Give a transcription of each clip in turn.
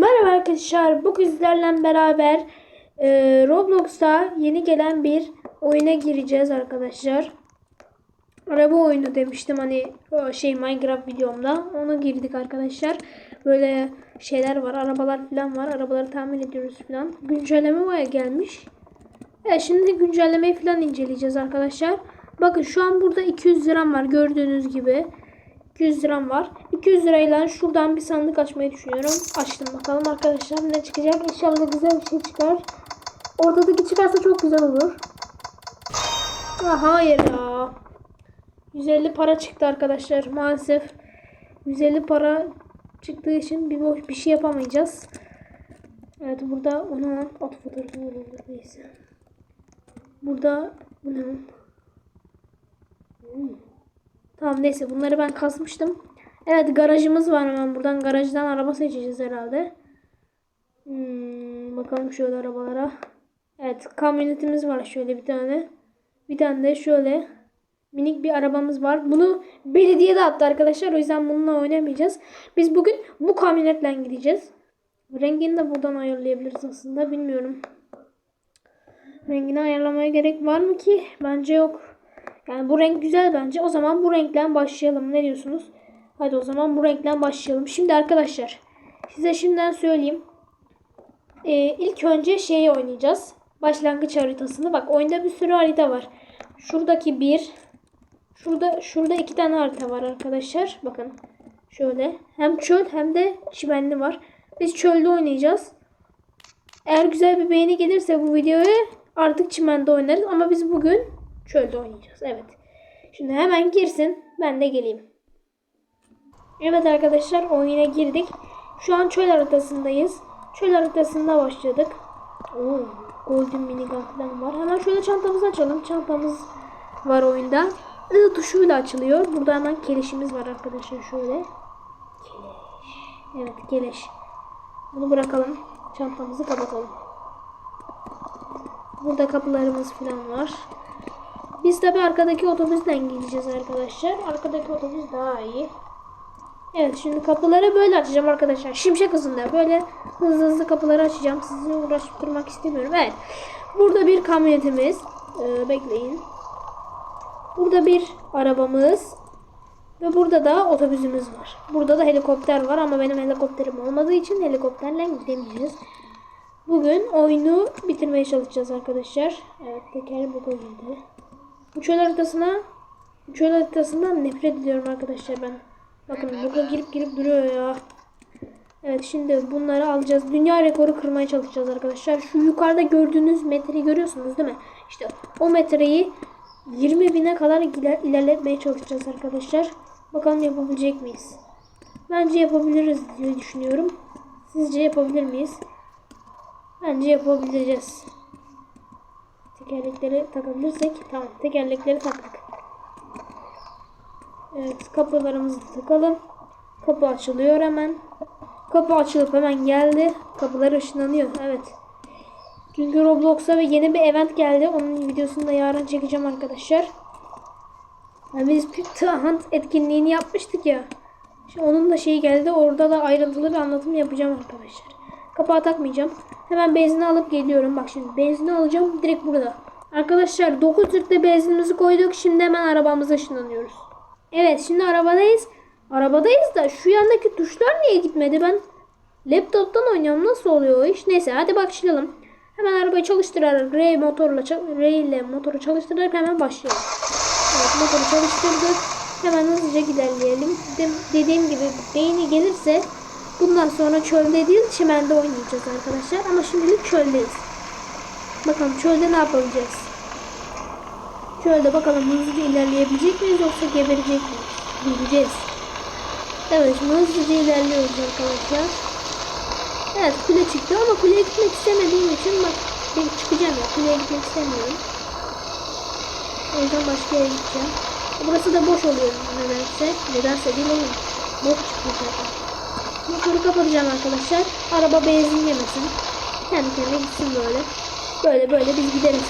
Merhaba arkadaşlar. Bu sizlerle beraber e, Roblox'ta yeni gelen bir oyuna gireceğiz arkadaşlar. Araba oyunu demiştim hani şey Minecraft videomda. Ona girdik arkadaşlar. Böyle şeyler var. Arabalar falan var. Arabaları tahmin ediyoruz falan. Güncelleme var gelmiş. Evet şimdi güncellemeyi falan inceleyeceğiz arkadaşlar. Bakın şu an burada 200 liram var gördüğünüz gibi. 200 liram var. 200 lirayla şuradan bir sandık açmayı düşünüyorum. Açtım bakalım arkadaşlar ne çıkacak. İnşallah güzel bir şey çıkar. Ortadaki çıkarsa çok güzel olur. Aa, hayır ya. 150 para çıktı arkadaşlar maalesef. 150 para çıktığı için bir boş bir şey yapamayacağız. Evet burada onu at fotoğrafı neyse. Burada bu ne? Hmm. Tamam neyse bunları ben kasmıştım. Evet garajımız var hemen buradan garajdan araba seçeceğiz herhalde. Hmm, bakalım şöyle arabalara. Evet kamyonetimiz var şöyle bir tane. Bir tane de şöyle minik bir arabamız var. Bunu belediye de attı arkadaşlar. O yüzden bununla oynamayacağız. Biz bugün bu kamyonetle gideceğiz. Rengini de buradan ayarlayabiliriz aslında. Bilmiyorum. Rengini ayarlamaya gerek var mı ki? Bence yok. Yani bu renk güzel bence. O zaman bu renkten başlayalım. Ne diyorsunuz? Hadi o zaman bu renkten başlayalım. Şimdi arkadaşlar size şimdiden söyleyeyim. Ee, ilk önce şeyi oynayacağız. Başlangıç haritasını. Bak oyunda bir sürü harita var. Şuradaki bir. Şurada şurada iki tane harita var arkadaşlar. Bakın. Şöyle. Hem çöl hem de çimenli var. Biz çölde oynayacağız. Eğer güzel bir beğeni gelirse bu videoya artık çimende oynarız. Ama biz bugün çölde oynayacağız. Evet. Şimdi hemen girsin. Ben de geleyim. Evet arkadaşlar oyuna girdik. Şu an çöl haritasındayız. Çöl haritasında başladık. Oo, golden minigun falan var. Hemen şöyle çantamızı açalım. Çantamız var oyunda. I tuşuyla açılıyor. Burada hemen keleşimiz var arkadaşlar şöyle. Evet keleş. Bunu bırakalım. Çantamızı kapatalım. Burada kapılarımız falan var. Biz tabi arkadaki otobüsle gideceğiz arkadaşlar. Arkadaki otobüs daha iyi. Evet şimdi kapıları böyle açacağım arkadaşlar. Şimşek hızında böyle hızlı hızlı kapıları açacağım. Sizi uğraştırmak istemiyorum. Evet. Burada bir kamyonetimiz. Ee, bekleyin. Burada bir arabamız. Ve burada da otobüsümüz var. Burada da helikopter var ama benim helikopterim olmadığı için helikopterle gidemeyeceğiz. Bugün oyunu bitirmeye çalışacağız arkadaşlar. Evet teker burada girdi. Bu çöl haritasına çöl haritasından nefret ediyorum arkadaşlar ben. Bakın burada girip girip duruyor ya. Evet şimdi bunları alacağız. Dünya rekoru kırmaya çalışacağız arkadaşlar. Şu yukarıda gördüğünüz metreyi görüyorsunuz değil mi? İşte o metreyi 20 bine kadar iler ilerletmeye çalışacağız arkadaşlar. Bakalım yapabilecek miyiz? Bence yapabiliriz diye düşünüyorum. Sizce yapabilir miyiz? Bence yapabileceğiz. Tekerlekleri takabilirsek tamam tekerlekleri taktık. Evet kapılarımızı takalım. Kapı açılıyor hemen. Kapı açılıp hemen geldi. Kapılar ışınlanıyor. Evet. Çünkü Roblox'a ve yeni bir event geldi. Onun videosunu da yarın çekeceğim arkadaşlar. Yani biz Pizza Hunt etkinliğini yapmıştık ya. Şimdi onun da şeyi geldi. Orada da ayrıntılı bir anlatım yapacağım arkadaşlar. Kapağı takmayacağım. Hemen benzini alıp geliyorum. Bak şimdi benzini alacağım direkt burada. Arkadaşlar 9 Türk'te benzinimizi koyduk. Şimdi hemen arabamıza ışınlanıyoruz. Evet şimdi arabadayız. Arabadayız da şu yandaki tuşlar niye gitmedi ben? Laptop'tan oynuyorum nasıl oluyor o iş? Neyse hadi başlayalım. Hemen arabayı çalıştırarak R motorla R ile motoru çalıştırarak hemen başlayalım. Evet motoru çalıştırdık. Hemen hızlıca ilerleyelim. De dediğim gibi beyni gelirse bundan sonra çölde değil çimende oynayacağız arkadaşlar. Ama şimdilik çöldeyiz. Bakalım çölde ne yapabileceğiz? Çölde bakalım hızlıca ilerleyebilecek miyiz yoksa geberecek miyiz? Bileceğiz. Evet şimdi hızlıca ilerliyoruz arkadaşlar. Evet kule çıktı ama kuleye gitmek istemediğim için bak ben çıkacağım ya kuleye gitmek istemiyorum. O yüzden başka yere gideceğim. Burası da boş oluyor nedense. Nedense değil oğlum. Boş çıkıyor zaten. Motoru kapatacağım arkadaşlar. Araba benzin yemesin. Kendi kendine gitsin böyle. Böyle böyle biz gideriz.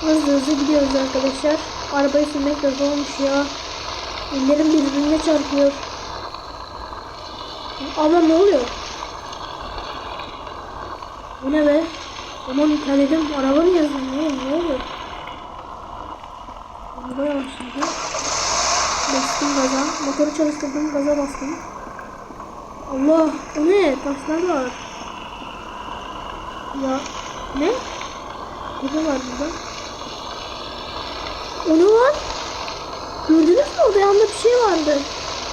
Hızlı hızlı gidiyoruz arkadaşlar. Arabayı sürmek de zormuş ya. Ellerim birbirine çarpıyor. Aman ne oluyor? Bu ne be? Aman terledim. Araba mı yazdım? Ne oluyor? Araba yavaşladı. Bastım gaza. Motoru çalıştırdım. Gaza bastım. Allah! O ne? Taşlar var. Ya ne? Ne var burada? O ne var? Gördünüz mü? Orada yanında bir şey vardı.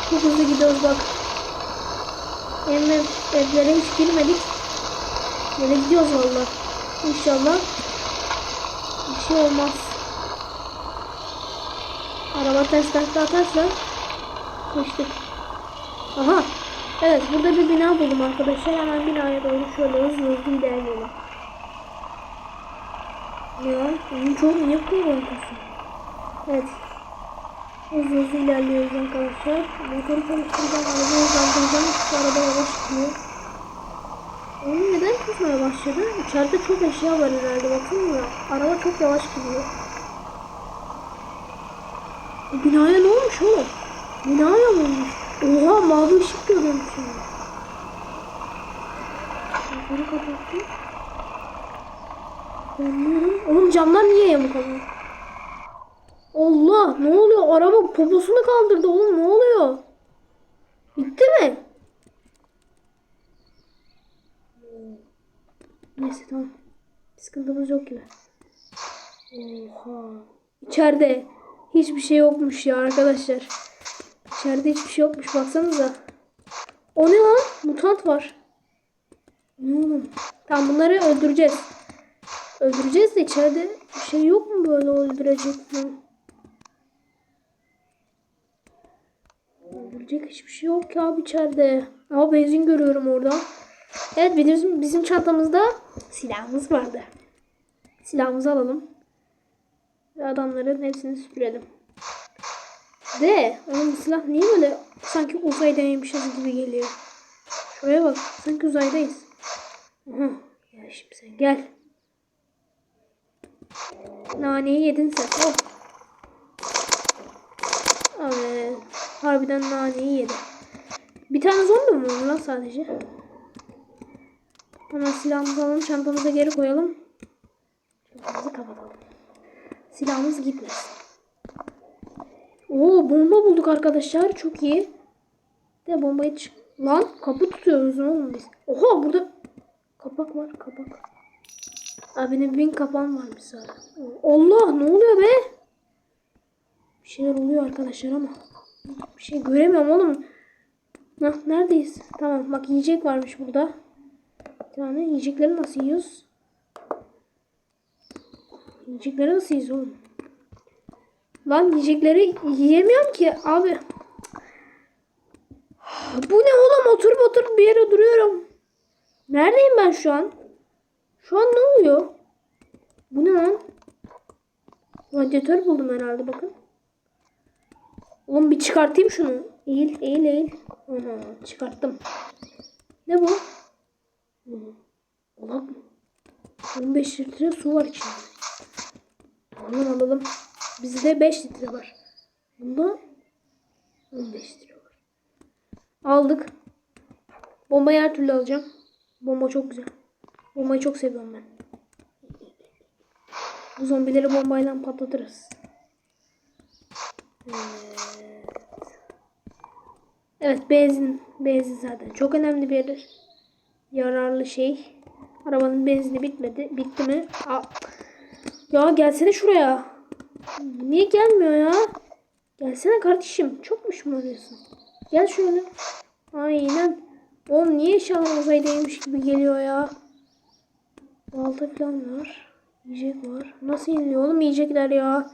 Çok hızlı gidiyoruz bak. Hem ev, evlere hiç girmedik. Böyle gidiyoruz valla. İnşallah bir şey olmaz. Araba ters takla atarsa geçtik. Aha. Evet burada bir bina buldum arkadaşlar. Hemen binaya doğru şöyle hızlı hızlı ilerleyelim. Ya, onun çok niye kullanıyorsun? Evet. Hızlı hızlı ilerliyoruz arkadaşlar. Motoru çalıştıracağım, arabayı hızlandıracağım. Şu araba yavaş gidiyor. Onun neden kızmaya başladı? İçeride çok eşya var herhalde bakın ya. Araba çok yavaş gidiyor. Binaya ne olmuş oğlum? Binaya mı olmuş? Oha mavi ışık görüyorum şimdi. Motoru kapattım. Anlıyorum. Oğlum camlar niye yamuk oluyor? Allah ne oluyor? Araba poposunu kaldırdı oğlum ne oluyor? Bitti mi? Neyse tamam. Sıkıntımız yok gibi. Oha. İçeride hiçbir şey yokmuş ya arkadaşlar. İçeride hiçbir şey yokmuş baksanıza. O ne lan? Mutant var. Oğlum? Tamam bunları öldüreceğiz. Öldüreceğiz de içeride bir şey yok mu böyle öldürecek mi? Öldürecek hiçbir şey yok ya abi içeride. Ama benzin görüyorum orada. Evet bizim, bizim çantamızda silahımız vardı. Silahımızı alalım. Ve adamların hepsini süpürelim. De onun silah niye böyle sanki uzaydaymışız gibi geliyor. Şuraya bak sanki uzaydayız. Aha, gel şimdi sen gel. Naneyi yedin sen. Oh. Evet. Harbiden naneyi yedi. Bir tane zombi mi var lan sadece? Hemen silahımızı alalım. Çantamıza geri koyalım. Çantamızı kapatalım. Silahımız gitmesin. Oo bomba bulduk arkadaşlar. Çok iyi. De bombayı çık. Lan kapı tutuyoruz oğlum biz. Oha burada kapak var kapak. Abinin bin kapan varmış zaten. Allah ne oluyor be? Bir şeyler oluyor arkadaşlar ama. Bir şey göremiyorum oğlum. Hah, neredeyiz? Tamam bak yiyecek varmış burada. Tane yiyecekleri nasıl yiyoruz? Yiyecekleri nasıl yiyoruz oğlum? Lan yiyecekleri yiyemiyorum ki abi. Bu ne oğlum oturup oturup bir yere duruyorum. Neredeyim ben şu an? Şu an ne oluyor? Bu ne lan? Radyatör buldum herhalde bakın. Oğlum bir çıkartayım şunu. Eğil eğil eğil. Aha, çıkarttım. Ne bu? Ulan 15 litre su var içinde. Aman alalım. Bizde 5 litre var. Bunda 15 litre var. Aldık. Bombayı her türlü alacağım. Bomba çok güzel. Bombayı çok seviyorum ben. Bu zombileri bombayla patlatırız. Evet. Evet benzin. Benzin zaten çok önemli bir yararlı şey. Arabanın benzini bitmedi. Bitti mi? Aa. Ya gelsene şuraya. Niye gelmiyor ya? Gelsene kardeşim. Çok mu şımarıyorsun? Gel şöyle. Aynen. Oğlum niye eşyalar uzaydaymış gibi geliyor ya? Balta falan var. Yiyecek var. Nasıl yeniliyor oğlum yiyecekler ya?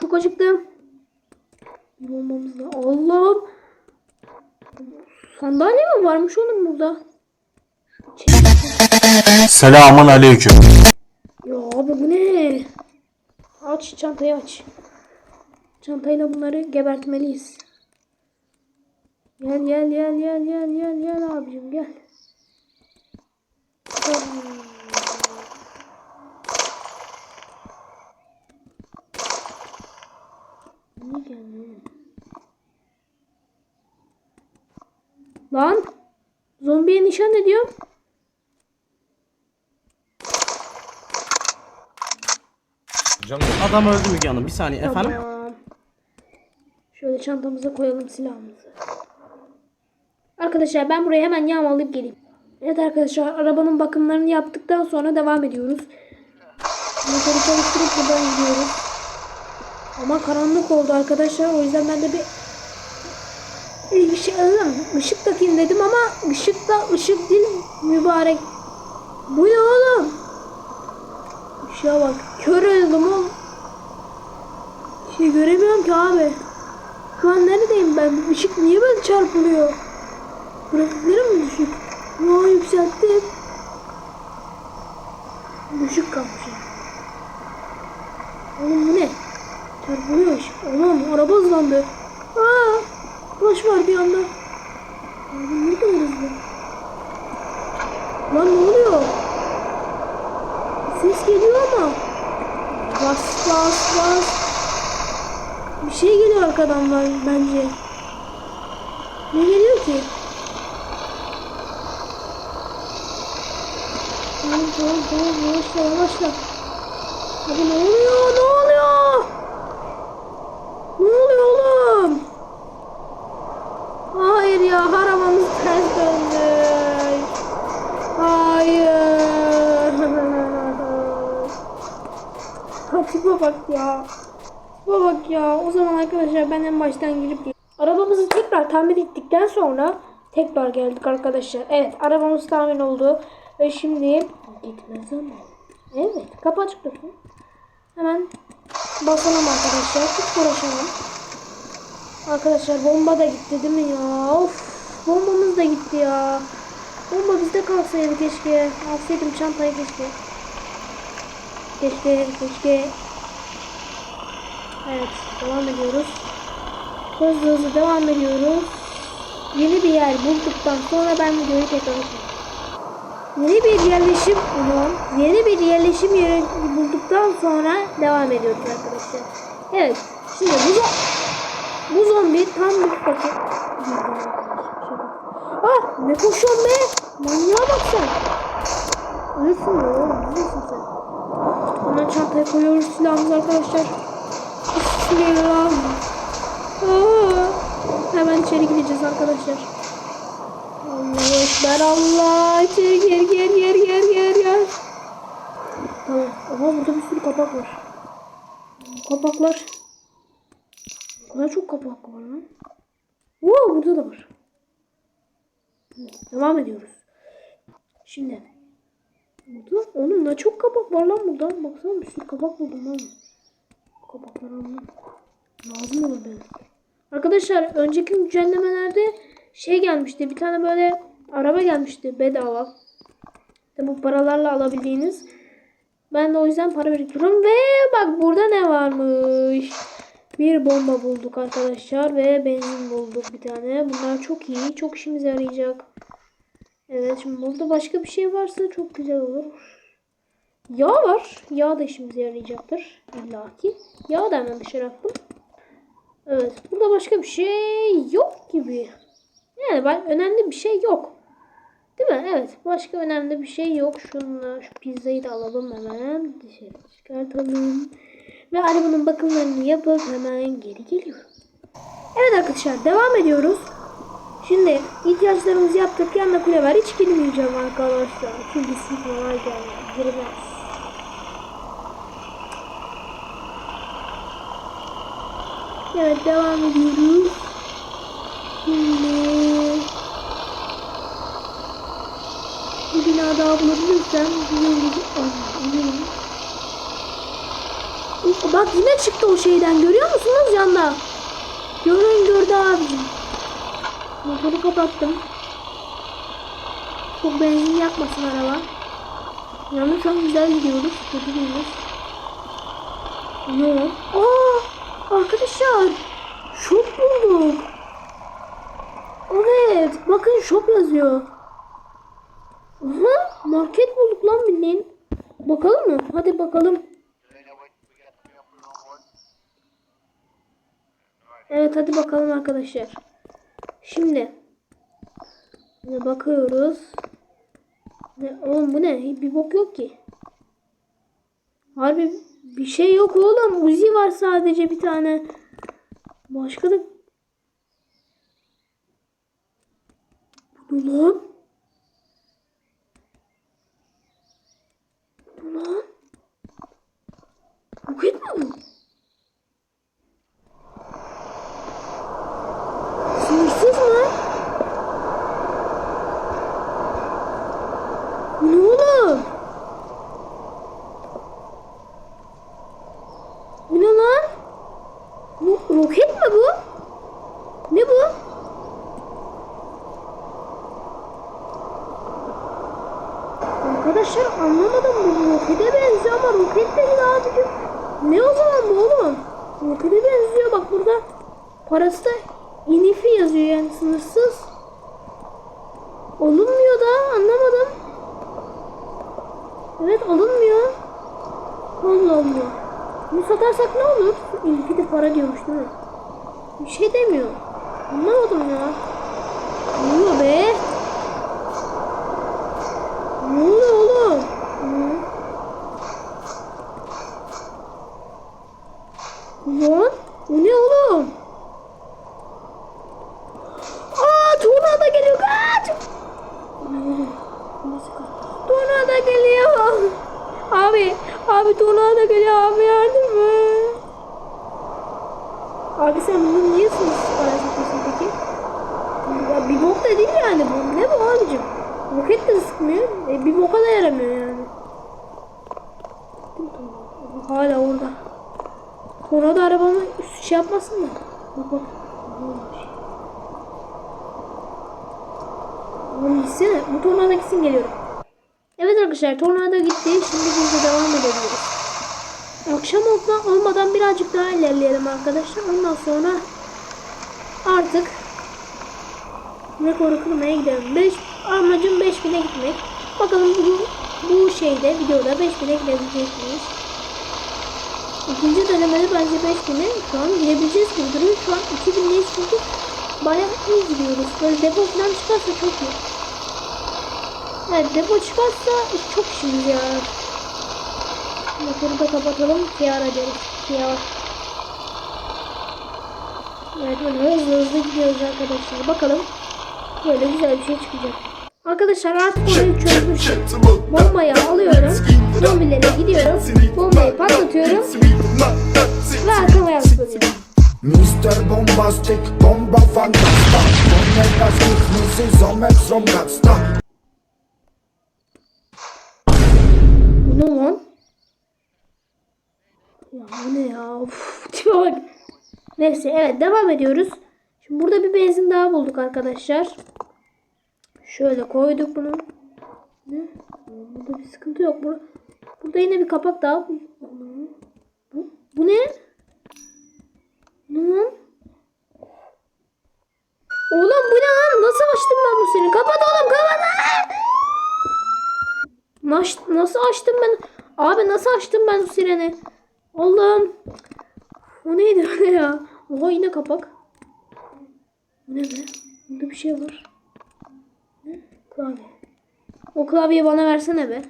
Çok acıktım. Bombamız da. Allah'ım. Sandalye mi varmış oğlum burada? Selamun aleyküm. Ya abi bu ne? Aç çantayı aç. Çantayla bunları gebertmeliyiz. Gel gel gel gel gel gel gel abicim gel. Niye gelmiyor? Lan Zombiye nişan ediyorum. Canım adam öldü Müge Hanım. Bir saniye efendim. Tamam. Şöyle çantamıza koyalım silahımızı. Arkadaşlar ben buraya hemen yağmalayıp geleyim. Evet arkadaşlar arabanın bakımlarını yaptıktan sonra devam ediyoruz. Motoru çalıştırıp buradan gidiyoruz. Ama karanlık oldu arkadaşlar. O yüzden ben de bir bir şey, ışık takayım dedim ama ışık da ışık değil mübarek. Bu ne oğlum? Işığa bak. Kör oldum oğlum. Şey göremiyorum ki abi. Şu an neredeyim ben? Işık niye böyle çarpılıyor? Grafiklerim mi düşük? Yo yükselttim. Düşük kalmış ya. Oğlum bu ne? Çarpılıyor ışık. Oğlum araba hızlandı. Aa, baş var bir anda. Abi ne kadar hızlı. Lan ne oluyor? Ses geliyor ama. Bas bas bas. Bir şey geliyor arkadan var bence. Ne geliyor ki? Tamam tamam tamam yavaşla yavaşla. Abi ne oluyor ne oluyor? Ne oluyor oğlum? Hayır ya arabamız ters döndü. Hayır. Tipe bak ya. Tipe bak ya. O zaman arkadaşlar ben en baştan girip Arabamızı tekrar tamir ettikten sonra tekrar geldik arkadaşlar. Evet arabamız tamir oldu. Ve şimdi gitme zamanı. Evet kapı açık dursun. Hemen basalım arkadaşlar. Hiç uğraşamam. Arkadaşlar bomba da gitti değil mi ya? Of bombamız da gitti ya. Bomba bizde kalsaydı keşke. Alsaydım çantayı keşke. Keşke, keşke. Evet, devam ediyoruz. Hızlı hızlı devam ediyoruz. Yeni bir yer bulduktan sonra ben videoyu tekrar. Yeni bir yerleşim ulan, yeni bir yerleşim yeri bulduktan sonra devam ediyoruz arkadaşlar. Evet, şimdi bu bu zombi tam bir paket. Ah, ne koşuyorsun be? Manyağa bak sen. Ölürsün be oğlum, ölürsün sen. Hemen çantaya koyuyoruz silahımızı arkadaşlar. Aa, hemen içeri gideceğiz arkadaşlar. Allahu Ekber Allah. İçeri gir gir gir gir gir gir. Tamam. Oha burada bir sürü kapak var. Kapaklar. Kadar çok kapak var lan. Oo burada da var. Devam ediyoruz. Şimdi. Burada ne çok kapak var lan burada. Baksana bir sürü kapak buldum lan. Kapakları almam. Lazım olur. Arkadaşlar önceki güncellemelerde şey gelmişti. Bir tane böyle araba gelmişti bedava. İşte bu paralarla alabildiğiniz. Ben de o yüzden para biriktiriyorum. Ve bak burada ne varmış. Bir bomba bulduk arkadaşlar. Ve benzin bulduk bir tane. Bunlar çok iyi. Çok işimize yarayacak. Evet şimdi burada başka bir şey varsa çok güzel olur. Yağ var. Yağ da işimize yarayacaktır. İlla ki. Yağ da hemen dışarı attım. Evet. Burada başka bir şey yok gibi. Yani ben önemli bir şey yok. Değil mi? Evet. Başka önemli bir şey yok. Şunla şu pizzayı da alalım hemen. Dışarı çıkartalım. Ve arabanın bakımlarını yapıp hemen geri geliyorum. Evet arkadaşlar devam ediyoruz. Şimdi ihtiyaçlarımızı yaptık. Yanına kule var. Hiç girmeyeceğim arkadaşlar. Çünkü sıkmalar geldi. Girmez. Evet devam ediyoruz. Şimdi bir bina daha bulabilirsem güzel. Uf, Bak yine çıktı o şeyden görüyor musunuz yanda? Görün gördü abicim. Motoru kapattım. Çok benzin yakmasın araba. Yalnız an güzel gidiyoruz. Kötü değiliz. Ne o? Aa, arkadaşlar. Shop bulduk. Evet. Bakın shop yazıyor. Aha, market bulduk lan bildiğin. Bakalım mı? Hadi bakalım. Evet hadi bakalım arkadaşlar. Şimdi bakıyoruz. Ne, oğlum bu ne? Bir bok yok ki. Harbi bir şey yok oğlum. Uzi var sadece bir tane. Başka da... Bu ne? Roket mi bu? Sınırsız mı? Bu ne oğlum? Bu ne lan? Bu roket mi bu? Ne bu? Arkadaşlar anlamadım bu rokete benziyor ama roket değil abicim. Ne o zaman bu oğlum? Rokete benziyor bak burada parası da inifi yazıyor yani sınırsız. Olunmuyor da anlamadım. Evet alınmıyor. Allah Allah. Bunu satarsak ne olur? İlgi para diyormuş değil mi? Bir şey demiyor. Anlamadım ya. Ne be? Ne oluyor oğlum? Hı? Lan? Bu ne oğlum? Aa tornado geliyor kaç! Ne oluyor? Nasıl kaç? Tornado geliyor. Abi, abi tornado geliyor abi yardım et. Abi sen bunu niye sınırsız para satıyorsun peki? Ya bir bok da değil yani bu. Ne bu abicim? Roket de sıkmıyor. E, bir boka da yaramıyor yani. Hala orada. Tornado arabamı şey yapmasın mı? Bak bak. Oğlum gitsene. Bu tornado gitsin geliyorum. Evet arkadaşlar tornado gitti. Şimdi biz de devam edebiliriz. Akşam olma- olmadan birazcık daha ilerleyelim arkadaşlar. Ondan sonra artık rekoru kırmaya gidelim. 5 amacım 5000'e gitmek. Bakalım bu, bu şeyde videoda 5000'e gidebilecek miyiz? İkinci denemede bence 5000'e şu an girebileceğiz gibi duruyor. Şu an 2000'deyiz çünkü bayağı iyi gidiyoruz. Böyle depo falan çıkarsa çok iyi. Evet depo çıkarsa çok işimiz ya. Motoru da kapatalım. Kiyara deriz. Kiyara. Evet böyle hızlı hızlı gidiyoruz arkadaşlar. Bakalım. Böyle güzel bir şey çıkacak. Arkadaşlar artık orayı çözmüşüm. Bombayı alıyorum. Zombilere gidiyorum. Bombayı patlatıyorum. Ve arkama yaslanıyorum. Mr. Bombastic, bomba fantasta Bomba zniknij ząmek z rąbactwa Bu ne lan? Ya bu ne ya? Uf, tipe bak. Neyse evet devam ediyoruz. Şimdi burada bir benzin daha bulduk arkadaşlar. Şöyle koyduk bunu. Ne? Burada bir sıkıntı yok. Burada, burada yine bir kapak daha. Bu, bu ne? Ne lan? Oğlum bu ne lan? Nasıl açtım ben bu seni? Kapat oğlum kapat. Naş, nasıl açtım ben? Abi nasıl açtım ben bu sireni? Allah'ım. O neydi öyle ya? Oha yine kapak. Bu ne be? Bunda bir şey var. Klavye. O klavyeyi bana versene be.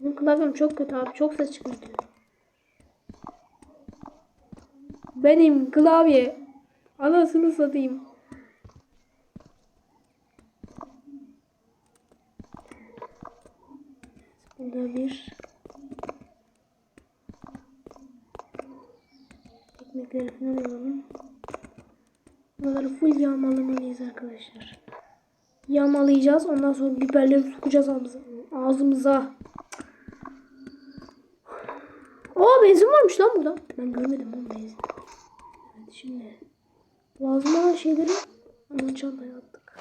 Benim klavyem çok kötü abi. Çok ses çıkartıyor. Benim klavye. Anasını satayım. Burada bir ekmekleri falan alalım. Buraları full yağmalamalıyız arkadaşlar. Yağmalayacağız. Ondan sonra biberleri sokacağız ağzımıza. ağzımıza. Aa benzin varmış lan burada. Ben görmedim bu benzin. Evet şimdi lazım olan şeyleri hemen çantaya attık.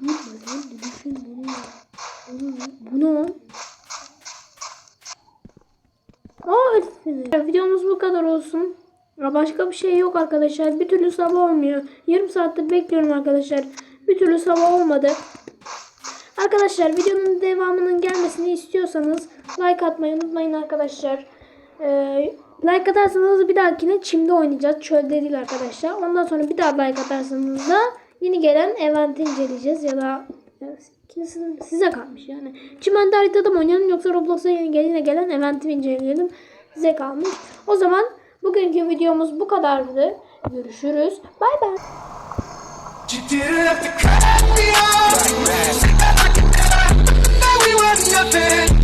Dur lan düşün bunu. Bu ne? Lan? Aa. Videomuz bu kadar olsun. Başka bir şey yok arkadaşlar. Bir türlü sabah olmuyor. Yarım saattir bekliyorum arkadaşlar. Bir türlü sabah olmadı. Arkadaşlar videonun devamının gelmesini istiyorsanız like atmayı unutmayın arkadaşlar. Ee, like atarsanız bir dahakine çimde oynayacağız. Çölde değil arkadaşlar. Ondan sonra bir daha like atarsanız da yeni gelen event inceleyeceğiz ya da size kalmış yani. Çimento haritada mı oynayalım yoksa Roblox'a yeni gelen, eventi inceleyelim size kalmış. O zaman Bugünkü videomuz bu kadardı. Görüşürüz. Bay bay. nothing